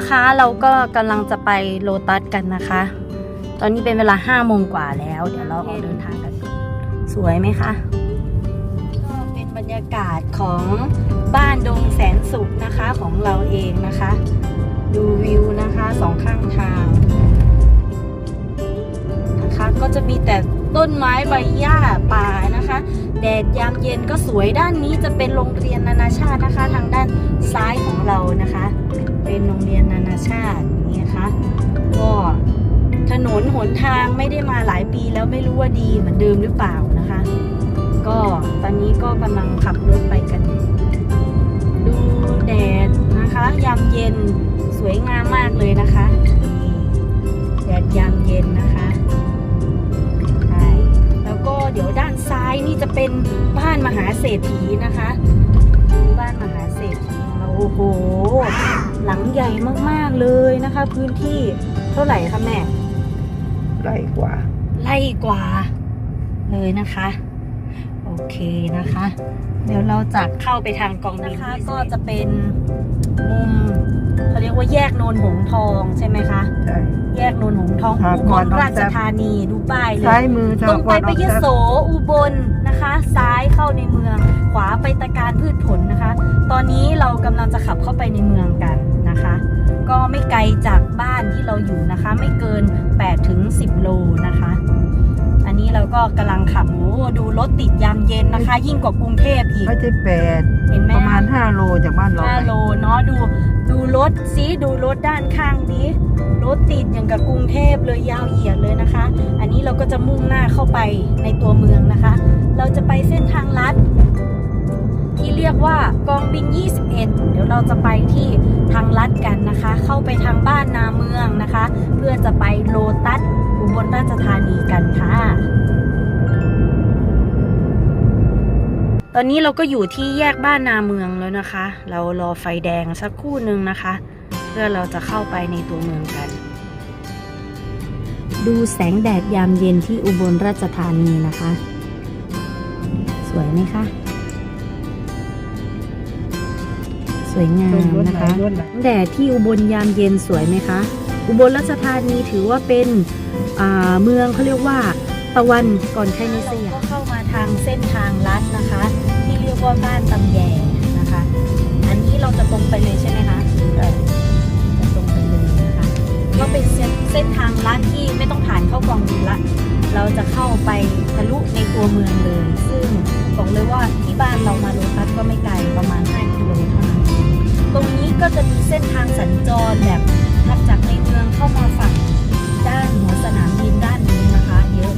นะคะ เราก็กำลังจะไปโลตัสกันนะคะ ตอนนี้เป็นเวลา5โมงกว่าแล้ว เดี๋ยวเราออกเดินทางกัน สวยไหมคะ ก็เป็นบรรยากาศของบ้านดงแสนสุขนะคะของเราเองนะคะ ดูวิวนะคะสองข้างทางนะคะ ก็จะมีแต่ต้นไม้ใบหญ้า แดดยามเย็นก็สวยด้านนี้จะเป็นโรงเรียนนานาชาตินะคะ ทางด้านซ้ายของเรานะคะ เป็นโรงเรียนนานาชาตินี่นะคะก็ถนนหนทางไม่ได้มาหลายปีแล้วไม่รู้ว่าดีเหมือนเดิมหรือเปล่านะคะ ก็ตอนนี้ก็กำลังขับรถไปกันดูแดดนะคะ ยามเย็นสวยงามมากเลยนะคะานซ้ายนี่จะเป็นบ้านมหาเศรษฐีนะคะบ้านมหาเศรษฐีของเราโอ้โห หลังใหญ่มากๆเลยนะคะ พื้นที่เท่าไหร่คะแม่ไร่กว่าไล่กว่า เลยนะคะ โอเคนะคะ เดี๋ยวเราจะเข้าไปทางกองบินนะคะ ก็จะเป็นมุม เขาเรียกว่าแยกโนนหงทองใช่ไหมคะ ใช่ แยกโนนหงทองสหอุกบรลณ์ราชธานีดูป้ายเลซ้ายยมือตรงไปไปออกยโสอุบลนะคะ ซ้ายเข้าในเมือง ขวาไปตะการพืชผลนะคะ ตอนนี้เรากำลังจะขับเข้าไปในเมืองกันนะคะ ก็ไม่ไกลจากบ้านที่เราอยู่นะคะ ไม่เกิน8ถึง10 โลนะคะอั นนี้เราก็กำลังขับโอ้ดูรถติดยามเย็นนะคะ ยิ่งกว่ากรุงเทพอีก ไม่ใช่แปดเห็นไหมประมาณ 5 โลจากบ้านเราห้าไปโลเนาะดูดูรถซิดูรถด้านข้างดิรถติดอย่างกับกรุงเทพเลยยาวเหยียดเลยนะคะ อันนี้เราก็จะมุ่งหน้าเข้าไปในตัวเมืองนะคะ เราจะไปเส้นทางลัด ที่เรียกว่ากองบิน 21 เดี๋ยวเราจะไปที่ทางลัดกันนะคะ เข้าไปทางบ้านนาเมืองนะคะ เพื่อจะไปโลตัสอุบลราชธานีกันค่ะ ตอนนี้เราก็อยู่ที่แยกบ้านนาเมืองแล้วนะคะ เรารอไฟแดงสักครู่หนึ่งนะคะ เพื่อเราจะเข้าไปในตัวเมืองกัน ดูแสงแดดยามเย็นที่อุบลราชธานีนะคะ สวยไหมคะ วยงามนะคะรถไหนแดดที่อุบลยามเย็นสวยไหมคะ อุบลราชธานีถือว่าเป็นอ่าเมืองเขาเรียกว่าตะวันก่อนใครในสยามเข้ามาทางเส้นทางลัดนะคะ ที่เรียกว่าบ้านตำแยนะคะ อันนี้เราจะตรงไปเลยใช่ไหมคะจะตรงไปเลยนะคะก็เป็นเส้นเส้นทางลัดที่ไม่ต้องผ่านเข้ากองบินละ เราจะเข้าไปทะลุในตัวเมืองเลย ซึ่งบอกเลยว่าที่บ้านเรามาโลตัสก็ไม่ไกลประมาณ5 ก็จะมีเส้นทางสัญจรแบบถัดจากในเมืองเข้ามาฝั่งด้านหัวสนามบินด้านนี้นะคะ เยอะ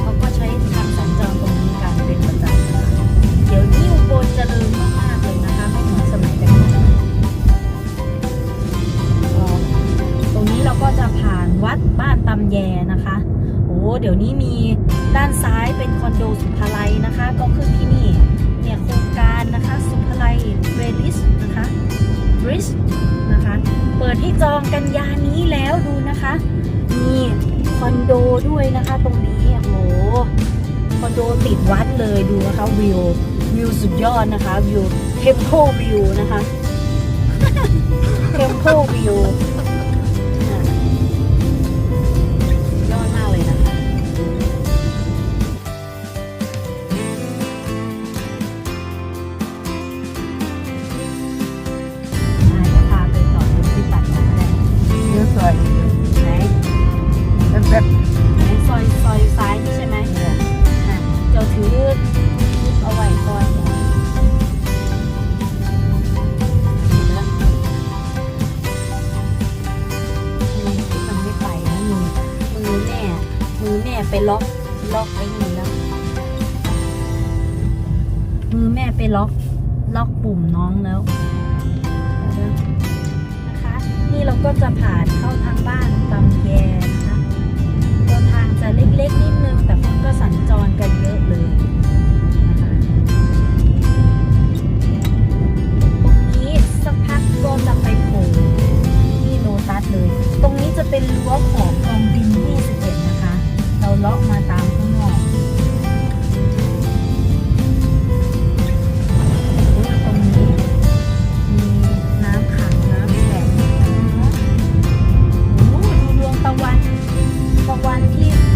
เขาก็ใช้ทางสัญจรตรงนี้กันเป็นประจำนะคะเดี๋ยวนี้อุบลเจริญมากๆเลยนะคะไม่เหมือนสมัยแต่ก่อนตรงนี้เราก็จะผ่านวัดบ้านตำแยนะคะโอ้เดี๋ยวนี้มีด้านซ้ายเป็นคอนโดสุภาลัยนะคะ ก็ขึ้นที่นี่เนี่ยโครงการนะคะ สุภาลัยเวลิสนะคะ บริสนะคะ เปิดให้จองกันยานี้แล้วดูนะคะ มีคอนโดด้วยนะคะตรงนี้โอ้โหคอนโดติดวัดเลยดูนะคะวิววิวสุดยอดนะคะวิวเทมเพลวิวนะคะเทมเพลวิว แป๊บไหนซอยซอยซ้ายนี่ใช่ไหมอะเจ้าถือเอาไว้ก่อนเดี๋ยวเห็นแล้วอืมมันไม่ไปนะมือมือแม่มือแม่ไปล็อกล็อกไอ้นี่แล้วมือแม่ไปล็อกล็อกปุ่มน้องแล้วนะนะคะ นี่เราก็จะผ่านเข้าทางบ้านตำแย จะเล็กๆนิดนึง แต่คนก็สัญจรกันเยอะเลยนะคะตรงนี้สักพักก็จะไปโผล่ที่โลตัสเลย ตรงนี้จะเป็นรั้วของกองบิน21นะคะ เราเลาะมาตามข้างนอกตะวันตะวันที่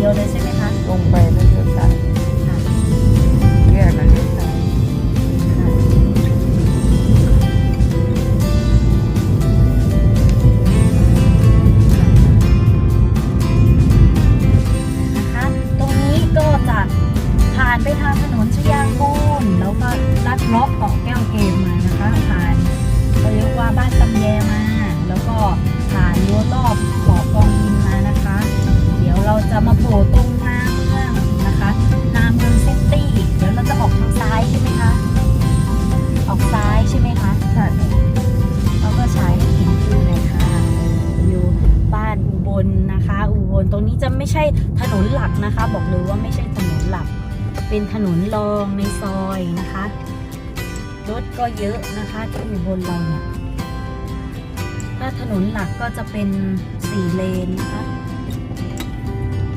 เดียวเลยใช่ไหมคะตรงไป ล ตรงนี้จะไม่ใช่ถนนหลักนะคะ บอกเลยว่าไม่ใช่ถนนหลัก เป็นถนนรองในซอยนะคะ รถก็เยอะนะคะที่อุบลเราเนี่ยถ้าถนนหลักก็จะเป็นสี่เลนนะคะ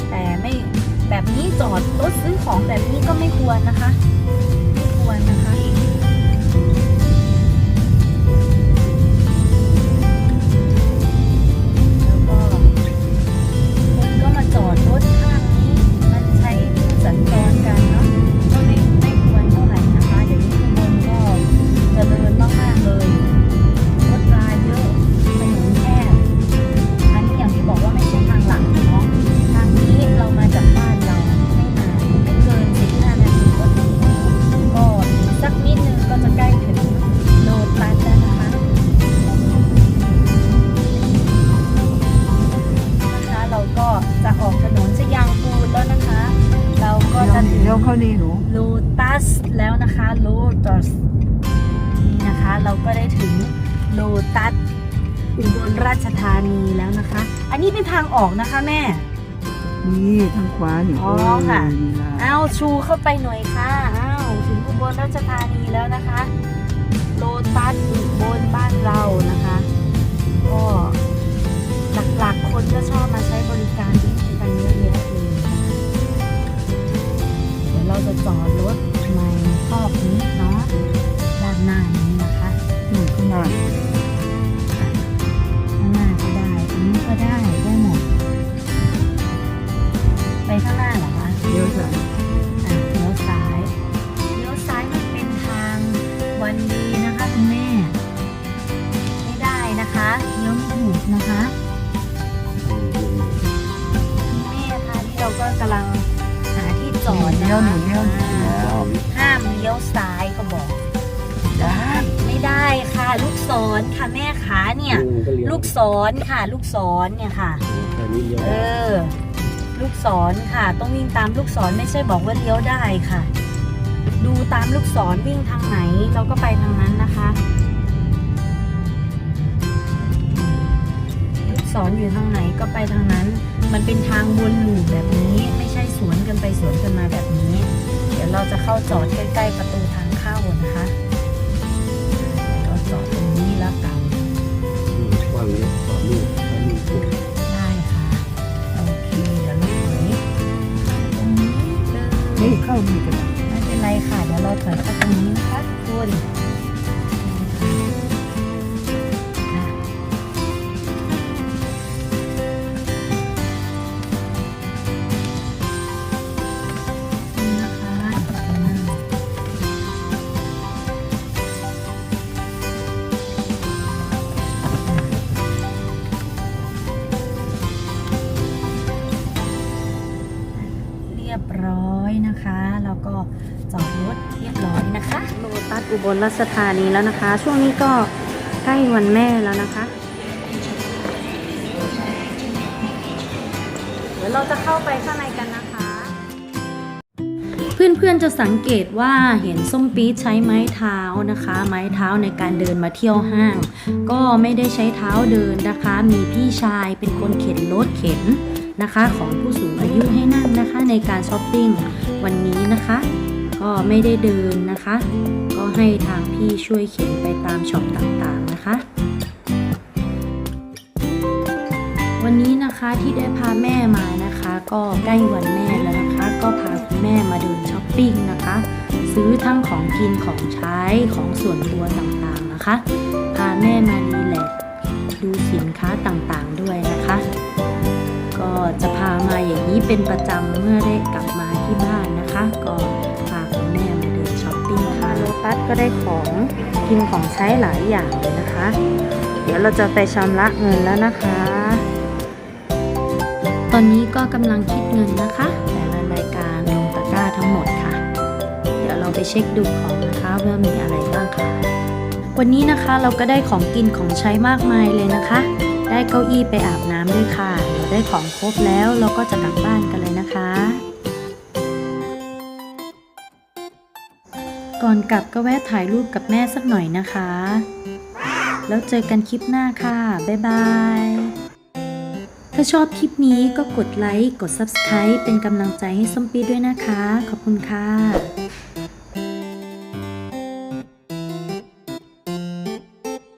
แต่ไม่แบบนี้จอดรถซื้อของแบบนี้ก็ไม่ควรนะคะ ไม่ควรนะคะ นะคะโลตัสนี่นะคะ เราก็ได้ถึงโลตัสอุบลราชธานีแล้วนะคะ อันนี้เป็นทางออกนะคะแม่ นี่ทางขวานี่อ๋อค่ะเนี่ล่ะอ้าวชูเข้าไปหน่อยค่ะอ้าวถึงอุบลราชธานีแล้วนะคะ โลตัสอุบลบ้านเรานะคะ ก็หลักๆ ยวหนูคะเลี้ยวหนูแล้วห้ามเลี้ยวซ้ายก็บอก ได้ไม่ได้ค่ะ ลูกศรค่ะแม่ขาเนี่ย ลูกศรค่ะ ลูกศรเนี่ยค่ะเออ ลูกศรค่ะ ต้องวิ่งตามลูกศรไม่ใช่บอกว่าเลี้ยวได้ค่ะ ดูตามลูกศรวิ่งทางไหนเราก็ไปทางนั้นนะคะ ลูกศรอยู่ทางไหนก็ไปทางนั้น มันเป็นทางวนลูปแบบนี้ ไม่ใช่สวนกันไปสวนกันมาแบบนี้ เดี๋ยวเราจะเข้าจอดใกล้ ๆ ประตูทางเข้านะคะเดี๋ยวเราจอดตรงนี้แล้วกันวางเนี้ยขวามือซ้ายมือปุ๊บได้ค่ะโอเคเดี๋ยวเราถอยตรงนี้เลยนี่เข้านี่ก็ได้ไม่เป็นไรค่ะเดี๋ยวเราถอยเข้าตรงนี้นะคะคุณ ก็จอดรถเรียบร้อยนะคะโลตัสอุบลราชธานีแล้วนะคะ ช่วงนี้ก็ใกล้วันแม่แล้วนะคะเดี๋ยวเราจะเข้าไปข้างในกันนะคะ เพื่อนๆจะสังเกตว่าเห็นส้มปี๊ดใช้ไม้เท้านะคะ ไม้เท้าในการเดินมาเที่ยวห้าง ก็ไม่ได้ใช้เท้าเดินนะคะ มีพี่ชายเป็นคนเข็นรถเข็น นะคะ ของผู้สูงอายุให้นั่งนะคะ ในการช้อปปิ้งวันนี้นะคะ ก็ไม่ได้เดินนะคะ ก็ให้ทางพี่ช่วยเข็นไปตามช็อปต่างๆนะคะวันนี้นะคะที่ได้พาแม่มานะคะ ก็ใกล้วันแม่แล้วนะคะ ก็พาคุณแม่มาเดินช้อปปิ้งนะคะ ซื้อทั้งของกินของใช้ของส่วนตัวต่างๆนะคะ พาแม่มารีแลกดูสินค้าต่างๆ นี้เป็นประจำเมื่อได้กลับมาที่บ้านนะคะ ก็พาคุณแม่มาเดินช้อปปิ้งค่ะโลตัสก็ได้ของกินของใช้หลายอย่างเลยนะคะ เดี๋ยวเราจะไปชำระเงินแล้วนะคะ ตอนนี้ก็กำลังคิดเงินนะคะแต่ละรายการลงตะกร้าทั้งหมดค่ะ เดี๋ยวเราไปเช็คดูของนะคะว่ามีอะไรบ้างค่ะ วันนี้นะคะเราก็ได้ของกินของใช้มากมายเลยนะคะ ได้เก้าอี้ไปอาบน้ำด้วยค่ะ ได้ของครบแล้วเราก็จะกลับบ้านกันเลยนะคะ ก่อนกลับก็แวะถ่ายรูปกับแม่สักหน่อยนะคะ แล้วเจอกันคลิปหน้าค่ะ บ๊ายบาย ถ้าชอบคลิปนี้ก็กดไลค์ กด Subscribe เป็นกำลังใจให้ส้มปีด้วยนะคะ ขอบคุณค่ะ